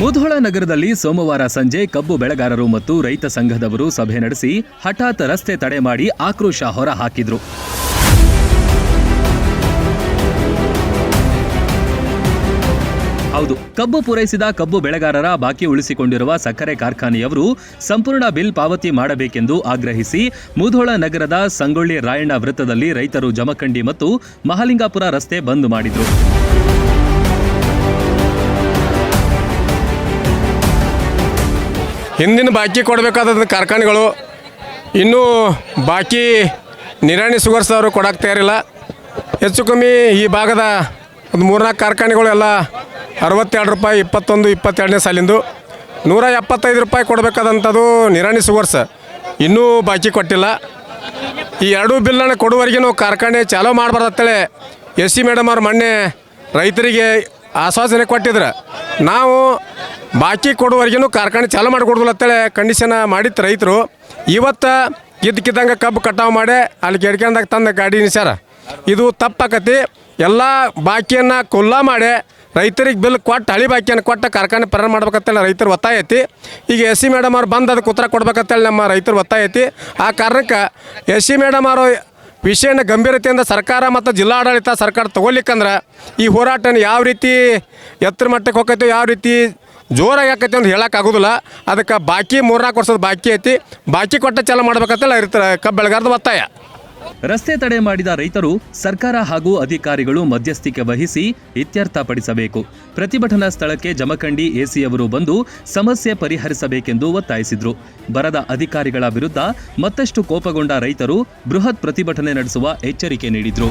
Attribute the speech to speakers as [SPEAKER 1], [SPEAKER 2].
[SPEAKER 1] ಮುಧೋಳ ನಗರದಲ್ಲಿ ಸೋಮವಾರ ಸಂಜೆ ಕಬ್ಬು ಬೆಳೆಗಾರರು ಮತ್ತು ರೈತ ಸಂಘದವರು ಸಭೆ ನಡೆಸಿ ಹಠಾತ್ ರಸ್ತೆ ತಡೆ ಮಾಡಿ ಆಕ್ರೋಶ ಹೊರ ಹಾಕಿದ್ರು ಹೌದು, ಕಬ್ಬು ಪೂರೈಸಿದ ಕಬ್ಬು ಬೆಳೆಗಾರರ ಬಾಕಿ ಉಳಿಸಿಕೊಂಡಿರುವ ಸಕ್ಕರೆ ಕಾರ್ಖಾನೆಯವರು ಸಂಪೂರ್ಣ ಬಿಲ್ ಪಾವತಿ ಮಾಡಬೇಕೆಂದು ಆಗ್ರಹಿಸಿ ಮುಧೋಳ ನಗರದ ಸಂಗೊಳ್ಳಿ ರಾಯಣ್ಣ ವೃತ್ತದಲ್ಲಿ ರೈತರು ಜಮಖಂಡಿ ಮತ್ತು ಮಹಾಲಿಂಗಾಪುರ ರಸ್ತೆ ಬಂದ್ ಮಾಡಿದ್ರು.
[SPEAKER 2] ಹಿಂದಿನ ಬಾಕಿ ಕೊಡಬೇಕಾದ ಕಾರ್ಖಾನೆಗಳು. ಇನ್ನೂ ಬಾಕಿ ನಿರಾಣಿ ಸುಗರ್ಸ್ ಅವರು ಕೊಡಕ್ಕೆ ತಯಾರಿಲ್ಲ. ಹೆಚ್ಚು ಕಮ್ಮಿ ಈ ಭಾಗದ ಒಂದು ಮೂರ್ನಾಲ್ಕು ಕಾರ್ಖಾನೆಗಳು ಎಲ್ಲ ಅರವತ್ತೆರಡು ರೂಪಾಯಿ, ಇಪ್ಪತ್ತೊಂದು, ಇಪ್ಪತ್ತೆರಡನೇ ಸಾಲಿಂದು. ನೂರ ಎಪ್ಪತ್ತೈದು ರೂಪಾಯಿ ಕೊಡಬೇಕಾದಂಥದ್ದು ನಿರಾಣಿ ಸುಗರ್ಸ್. ಇನ್ನೂ ಬಾಕಿ ಕೊಟ್ಟಿಲ್ಲ. ಈ ಎರಡೂ ಬಿಲ್ಲನ್ನು ಕೊಡುವವರೆಗೂ ಕಾರ್ಖಾನೆ ಚಾಲೂ ಮಾಡಬಾರ್ದಂತೇಳಿ ಎಸ್ ಸಿ ಮೇಡಮ್ ಅವ್ರು ಮೊನ್ನೆ ರೈತರಿಗೆ ಆಶ್ವಾಸನೆ ಕೊಟ್ಟಿದ್ರು. ನಾವು ಬಾಕಿ ಕೊಡುವವರೆಗೂ ಕಾರ್ಖಾನೆ ಚಾಲು ಮಾಡಿಕೊಡೋದಿಲ್ಲ ಅಂತೇಳಿ ಕಂಡೀಷನ್ ಮಾಡಿತ್ತು ರೈತರು, ಇವತ್ತು ಇದ್ದಕ್ಕಿದ್ದಂಗೆ ಕಬ್ಬು ಕಟಾವು ಮಾಡಿ ಅಲ್ಲಿ ಗೆಡ್ಕೊಂಡಾಗ ತಂದ ಗಾಡಿ ನಿಸಾರ ಇದು ತಪ್ಪಾಕತಿ. ಎಲ್ಲ ಬಾಕಿಯನ್ನು ಕೊಲ್ಲ ಮಾಡಿ ರೈತರಿಗೆ ಬಿಲ್ ಕೊಟ್ಟು ಹಳಿ ಬಾಕಿಯನ್ನು ಕೊಟ್ಟು ಕಾರ್ಖಾನೆ ಪ್ರಾರಂಭ ಮಾಡ್ಬೇಕಂತೇಳಿ ರೈತರು ಒತ್ತಾಯ ಐತಿ. ಈಗ ಎಸ್ ಸಿ ಮೇಡಮ್ ಅವ್ರು ಬಂದು ಅದಕ್ಕೆ ಉತ್ತರ ಕೊಡ್ಬೇಕಂತೇಳಿ ನಮ್ಮ ರೈತರು ಒತ್ತಾಯ ಐತಿ. ಆ ಕಾರಣಕ್ಕೆ ಎಸ್ ಸಿ ಮೇಡಮ್ ಅವರು ವಿಷಯನ ಗಂಭೀರತೆಯಿಂದ ಸರ್ಕಾರ ಮತ್ತು ಜಿಲ್ಲಾಡಳಿತ ಸರ್ಕಾರ ತಗೊಳ್ಲಿಕ್ಕಂದ್ರೆ ಈ ಹೋರಾಟನ ಯಾವ ರೀತಿ ಎತ್ತರ ಮಟ್ಟಕ್ಕೆ ಹೋಗೈತೆ, ಯಾವ ರೀತಿ ಜೋರಾಗಿ ಆಕೈತಿ ಅಂತ ಹೇಳೋಕ್ಕಾಗೋದಿಲ್ಲ ಅದಕ್ಕೆ ಬಾಕಿ ಮೂರ್ನಾಲ್ಕು ವರ್ಷದ ಬಾಕಿ ಐತಿ. ಬಾಕಿ ಕೊಟ್ಟ ಚಾಲ ಮಾಡ್ಬೇಕಂತೆಲ್ಲ ಇರ್ತಾರೆ ಕಬ್ಬು ಬೆಳೆಗಾರದ ಒತ್ತಾಯ.
[SPEAKER 1] ರಸ್ತೆ ತಡೆ ಮಾಡಿದ ರೈತರು ಸರ್ಕಾರ ಹಾಗೂ ಅಧಿಕಾರಿಗಳು ಮಧ್ಯಸ್ಥಿಕೆ ವಹಿಸಿ ಇತ್ಯರ್ಥಪಡಿಸಬೇಕು. ಪ್ರತಿಭಟನಾ ಸ್ಥಳಕ್ಕೆ ಜಮಖಂಡಿ ಎಸಿಯವರು ಬಂದು ಸಮಸ್ಯೆ ಪರಿಹರಿಸಬೇಕೆಂದು ಒತ್ತಾಯಿಸಿದರು. ಬರದ ಅಧಿಕಾರಿಗಳ ವಿರುದ್ಧ ಮತ್ತಷ್ಟು ಕೋಪಗೊಂಡ ರೈತರು ಬೃಹತ್ ಪ್ರತಿಭಟನೆ ನಡೆಸುವ ಎಚ್ಚರಿಕೆ ನೀಡಿದ್ರು.